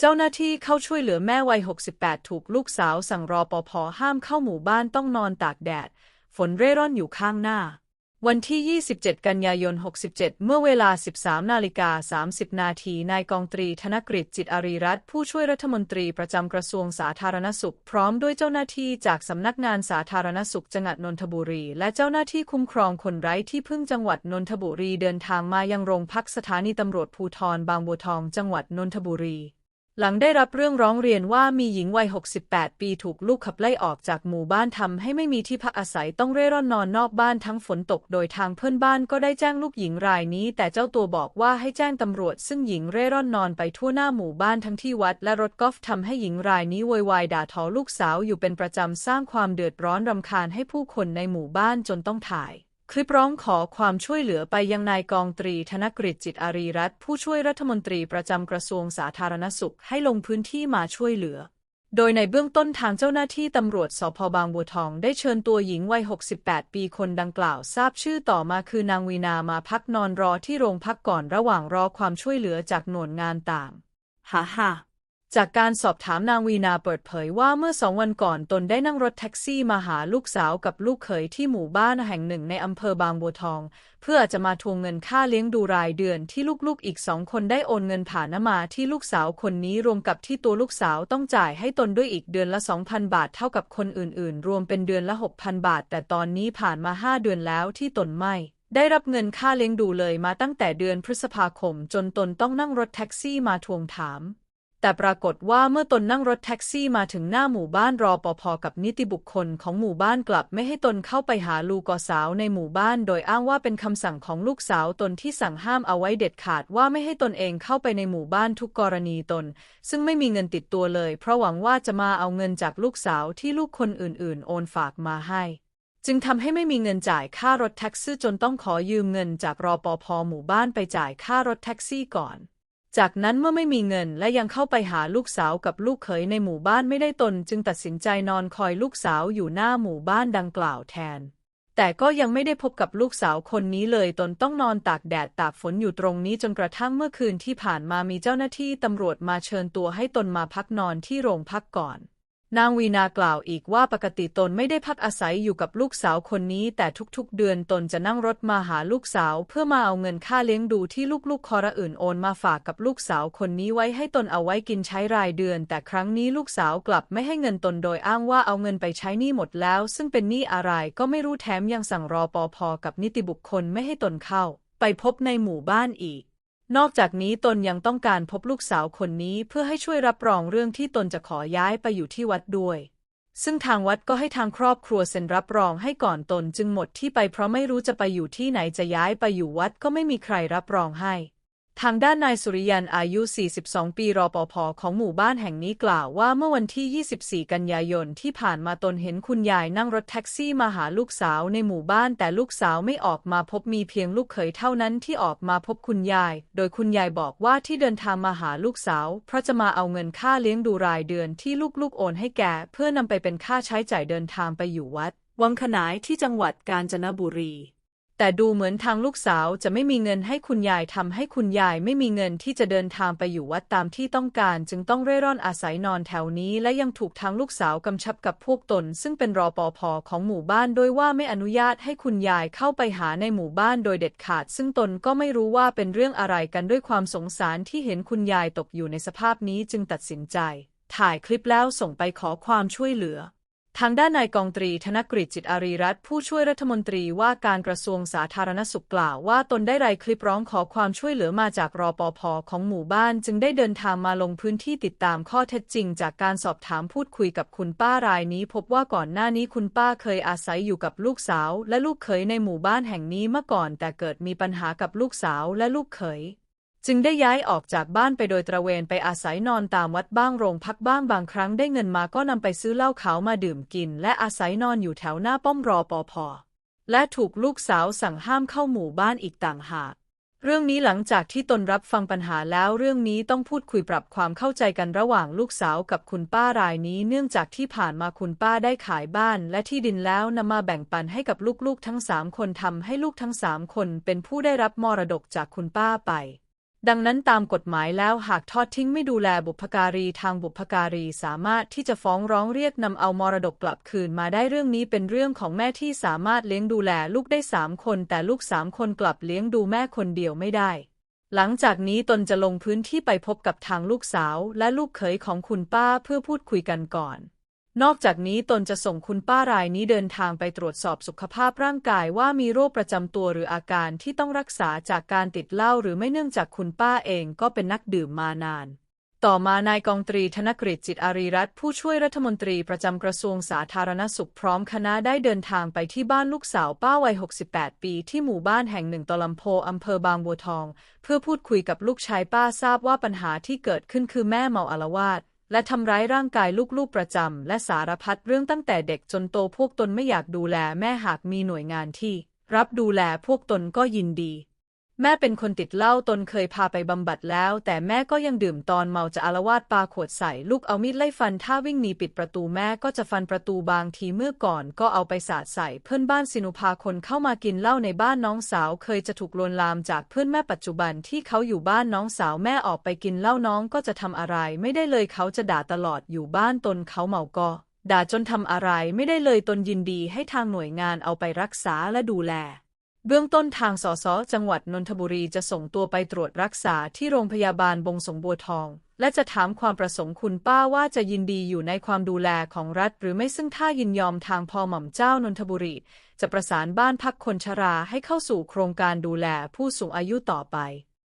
เจ้าหน้าที่เข้าช่วยเหลือแม่วัย 68 ถูกลูกสาวสั่งรอปภห้ามเข้าหมู่บ้านต้องนอนตากแดด ฝนเร่ร่อนอยู่ข้างหน้า วันที่ 27 กันยายน 67 เมื่อเวลา 13 นาฬิกา 30 นาที นายกองตรีธนกฤษจิตอารีรัตน์ผู้ช่วยรัฐมนตรีประจำกระทรวงสาธารณสุข พร้อมด้วยเจ้าหน้าที่จากสำนักงานสาธารณสุขจังหวัดนนทบุรี และเจ้าหน้าที่คุ้มครองคนไร้ที่พึ่งจังหวัดนนทบุรีเดินทางมายังโรงพักสถานีตำรวจภูธรบางบัวทอง จังหวัดนนทบุรี หลังได้รับเรื่องร้องเรียนว่ามีหญิงวัย 68 ปีถูกลูกขับไล่ออกจากหมู่บ้านทำให้ไม่มีที่พักอาศัยต้องเร่ร่อนนอนนอกบ้านทั้งฝนตกโดยทางเพื่อนบ้านก็ได้แจ้งลูกหญิงรายนี้ แต่เจ้าตัวบอกว่าให้แจ้งตำรวจ ซึ่งหญิงเร่ร่อนนอนไปทั่วหน้าหมู่บ้านทั้งที่วัด และรถกอล์ฟทำให้หญิงรายนี้โวยวายด่าทอลูกสาวอยู่เป็นประจำสร้างความเดือดร้อนรำคาญให้ผู้คนในหมู่บ้านจนต้องถ่าย คลิปร้องขอความช่วยเหลือไปยังนายกองตรีธนกฤษจิตอารีรัตน์ผู้ช่วยรัฐมนตรีประจำกระทรวงสาธารณสุขให้ลงพื้นที่มาช่วยเหลือ โดยในเบื้องต้นทางเจ้าหน้าที่ตำรวจสพบางบัวทองได้เชิญตัวหญิงวัย 68 ปีคนดังกล่าว ทราบชื่อต่อมาคือนางวีนามาพักนอนรอที่โรงพักก่อนระหว่างรอความช่วยเหลือจากหน่วยงานต่างฮ่าฮ่า จากการสอบถามนางวีนาเปิดเผยว่าเมื่อสองวันก่อนตนได้นั่งรถแท็กซี่มาหาลูกสาวกับลูกเขยที่หมู่บ้านแห่งหนึ่งในอำเภอบางบัวทอง เพื่อจะมาทวงเงินค่าเลี้ยงดูรายเดือนที่ลูกๆอีกสองคนได้โอนเงินผ่านมาที่ลูกสาวคนนี้รวมกับที่ตัวลูกสาวต้องจ่ายให้ตนด้วยอีกเดือนละ 2,000 บาทเท่ากับคนอื่นๆ รวมเป็นเดือนละ 6,000 บาท แต่ตอนนี้ผ่านมา 5 เดือนแล้วที่ตนไม่ได้รับเงินค่าเลี้ยงดูเลยมาตั้งแต่เดือนพฤษภาคม จนตนต้องนั่งรถแท็กซี่มาทวงถาม แต่ปรากฏว่าเมื่อตนนั่งรถแท็กซี่มาถึงหน้าหมู่บ้านรอปภกับนิติบุคคลของหมู่บ้านกลับไม่ให้ตนเข้าไปหาลูกสาวในหมู่บ้าน โดยอ้างว่าเป็นคำสั่งของลูกสาวตนที่สั่งห้ามเอาไว้เด็ดขาดว่าไม่ให้ตนเองเข้าไปในหมู่บ้านทุกกรณีตน ซึ่งไม่มีเงินติดตัวเลย เพราะหวังว่าจะมาเอาเงินจากลูกสาวที่ลูกคนอื่น ๆ โอนฝากมาให้จึงทำให้ไม่มีเงินจ่ายค่ารถแท็กซี่จนต้องขอยืมเงินจากรอปภหมู่บ้านไปจ่ายค่ารถแท็กซี่ก่อน จากนั้นเมื่อไม่มีเงินและยังเข้าไปหาลูกสาวกับลูกเขยในหมู่บ้านไม่ได้ตน จึงตัดสินใจนอนคอยลูกสาวอยู่หน้าหมู่บ้านดังกล่าวแทน แต่ก็ยังไม่ได้พบกับลูกสาวคนนี้เลยตนต้องนอนตากแดดตากฝนอยู่ตรงนี้จนกระทั่งเมื่อคืนที่ผ่านมามีเจ้าหน้าที่ตำรวจมาเชิญตัวให้ตนมาพักนอนที่โรงพักก่อน นางวีนากล่าวอีกว่าปกติตนไม่ได้พักอาศัยอยู่กับลูกสาวคนนี้ แต่ทุกๆ เดือนตนจะนั่งรถมาหาลูกสาว เพื่อมาเอาเงินค่าเลี้ยงดูที่ลูกๆคอระอื่นโอนมาฝากกับลูกสาวคนนี้ไว้ให้ตนเอาไว้กินใช้รายเดือน แต่ครั้งนี้ลูกสาวกลับไม่ให้เงินตนโดยอ้างว่าเอาเงินไปใช้หนี้หมดแล้ว ซึ่งเป็นหนี้อะไรก็ไม่รู้แถมยังสั่งรอปภกับนิติบุคคลไม่ให้ตนเข้า ไปพบในหมู่บ้านอีก นอกจากนี้ตนยังต้องการพบลูกสาวคนนี้เพื่อให้ช่วยรับรองเรื่องที่ตนจะขอย้ายไปอยู่ที่วัดด้วย ซึ่งทางวัดก็ให้ทางครอบครัวเซ็นรับรองให้ก่อนตนจึงหมดที่ไปเพราะไม่รู้จะไปอยู่ที่ไหนจะย้ายไปอยู่วัดก็ไม่มีใครรับรองให้ ทางด้านนายสุริยันอายุ 42 ปีรอปภของหมู่บ้านแห่งนี้กล่าวว่าเมื่อวันที่ 24 กันยายนที่ผ่านมาตนเห็นคุณยายนั่งรถแท็กซี่มาหาลูกสาวในหมู่บ้านแต่ลูกสาวไม่ออกมาพบมีเพียงลูกเขยเท่านั้นที่ออกมาพบคุณยาย โดยคุณยายบอกว่าที่เดินทางมาหาลูกสาว เพราะจะมาเอาเงินค่าเลี้ยงดูรายเดือนที่ลูกๆโอนให้แกเพื่อนำไปเป็นค่าใช้จ่ายเดินทางไปอยู่วัด วังขนายที่จังหวัดกาญจนบุรี แต่ดูเหมือนทางลูกสาวจะไม่มีเงินให้คุณยายทำให้คุณยายไม่มีเงินที่จะเดินทางไปอยู่วัดตามที่ต้องการ จึงต้องเร่ร่อนอาศัยนอนแถวนี้ และยังถูกทางลูกสาวกำชับกับพวกตน ซึ่งเป็นรอปภของหมู่บ้านโดยว่าไม่อนุญาตให้คุณยายเข้าไปหาในหมู่บ้านโดยเด็ดขาด ซึ่งตนก็ไม่รู้ว่าเป็นเรื่องอะไรกันด้วยความสงสารที่เห็นคุณยายตกอยู่ในสภาพนี้จึงตัดสินใจ ถ่ายคลิปแล้วส่งไปขอความช่วยเหลือ ทางด้านนายกองตรีธนกฤษจิตอารีรัตน์ผู้ช่วยรัฐมนตรีว่าการกระทรวงสาธารณสุขกล่าวว่าตนได้รายคลิปร้องขอความช่วยเหลือมาจากรอปภของหมู่บ้าน จึงได้เดินทางมาลงพื้นที่ติดตามข้อเท็จจริง จากการสอบถามพูดคุยกับคุณป้ารายนี้ พบว่าก่อนหน้านี้คุณป้าเคยอาศัยอยู่กับลูกสาว และลูกเขยในหมู่บ้านแห่งนี้เมื่อก่อน แต่เกิดมีปัญหากับลูกสาวและลูกเขย จึงได้ย้ายออกจากบ้านไปโดยตระเวนไปอาศัยนอนตามวัดบ้างโรงพักบ้างบางครั้งได้เงินมาก็นำไปซื้อเหล้าขาวมาดื่มกิน และอาศัยนอนอยู่แถวหน้าป้อมรอปภและถูกลูกสาวสั่งห้ามเข้าหมู่บ้านอีกต่างหาก เรื่องนี้หลังจากที่ตนรับฟังปัญหาแล้วเรื่องนี้ต้องพูดคุยปรับความเข้าใจกันระหว่างลูกสาวกับคุณป้ารายนี้ เนื่องจากที่ผ่านมาคุณป้าได้ขายบ้าน และที่ดินแล้วนำมาแบ่งปันให้กับลูกๆทั้งสามคนทำให้ลูกทั้งสามคนเป็นผู้ได้รับมรดกจากคุณป้าไป ดังนั้นตามกฎหมายแล้วหากทอดทิ้งไม่ดูแลบุพการีทางบุพการีสามารถที่จะฟ้องร้องเรียกนำเอามรดกกลับคืนมาได้เรื่องนี้เป็นเรื่องของแม่ที่สามารถเลี้ยงดูแลลูกได้สามคน แต่ลูกสามคนกลับเลี้ยงดูแม่คนเดียวไม่ได้ หลังจากนี้ตนจะลงพื้นที่ไปพบกับทางลูกสาว และลูกเขยของคุณป้าเพื่อพูดคุยกันก่อน นอกจากนี้ตนจะส่งคุณป้ารายนี้เดินทางไปตรวจสอบสุขภาพร่างกายว่ามีโรคประจำตัวหรืออาการที่ต้องรักษาจากการติดเหล้าหรือไม่เนื่องจากคุณป้าเองก็เป็นนักดื่มมานาน ต่อมานายกองตรีธนกฤษจิตอารีรัตน์ผู้ช่วยรัฐมนตรีประจำกระทรวงสาธารณสุขพร้อมคณะได้เดินทางไปที่บ้านลูกสาวป้าวัย 68 ปีที่หมู่บ้านแห่งหนึ่งตลำโพอำเภอบางบัวทอง เพื่อพูดคุยกับลูกชายป้าทราบว่าปัญหาที่เกิดขึ้นคือแม่เมาอาลวาด และทำร้ายร่างกายลูกๆประจำและสารพัดเรื่องตั้งแต่เด็กจนโตพวกตนไม่อยากดูแลแม่หากมีหน่วยงานที่ รับดูแลพวกตนก็ยินดี แม่เป็นคนติดเหล้าตนเคยพาไปบำบัดแล้ว แต่แม่ก็ยังดื่มตอนเมาจะอาละวาดปาขวดใส่ลูกเอามีดไล่ฟันถ้าวิ่งหนีปิดประตูแม่ก็จะฟันประตูบางทีเมื่อก่อนก็เอาไปสาดใส่ เพื่อนบ้านสินุพาคนเข้ามากินเหล้าในบ้านน้องสาวเคยจะถูกลวนลามจากเพื่อนแม่ปัจจุบันที่เขาอยู่บ้านน้องสาวแม่ออกไปกินเหล้าน้องก็จะทำอะไร ไม่ได้เลยเขาจะด่าตลอดอยู่บ้านตนเขาเมาก็ด่าจนทำอะไรไม่ได้เลยตนยินดีให้ทางหน่วยงานเอาไปรักษาและดูแล เบื้องต้นทางสสจังหวัดนนทบุรีจะส่งตัวไปตรวจรักษาที่โรงพยาบาลบงสมบัวทอง และจะถามความประสงค์คุณป้าว่าจะยินดีอยู่ในความดูแลของรัฐ หรือไม่ซึ่งถ้ายินยอมทางพอหม่อมเจ้านนทบุรี จะประสานบ้านพักคนชราให้เข้าสู่โครงการดูแลผู้สูงอายุต่อไป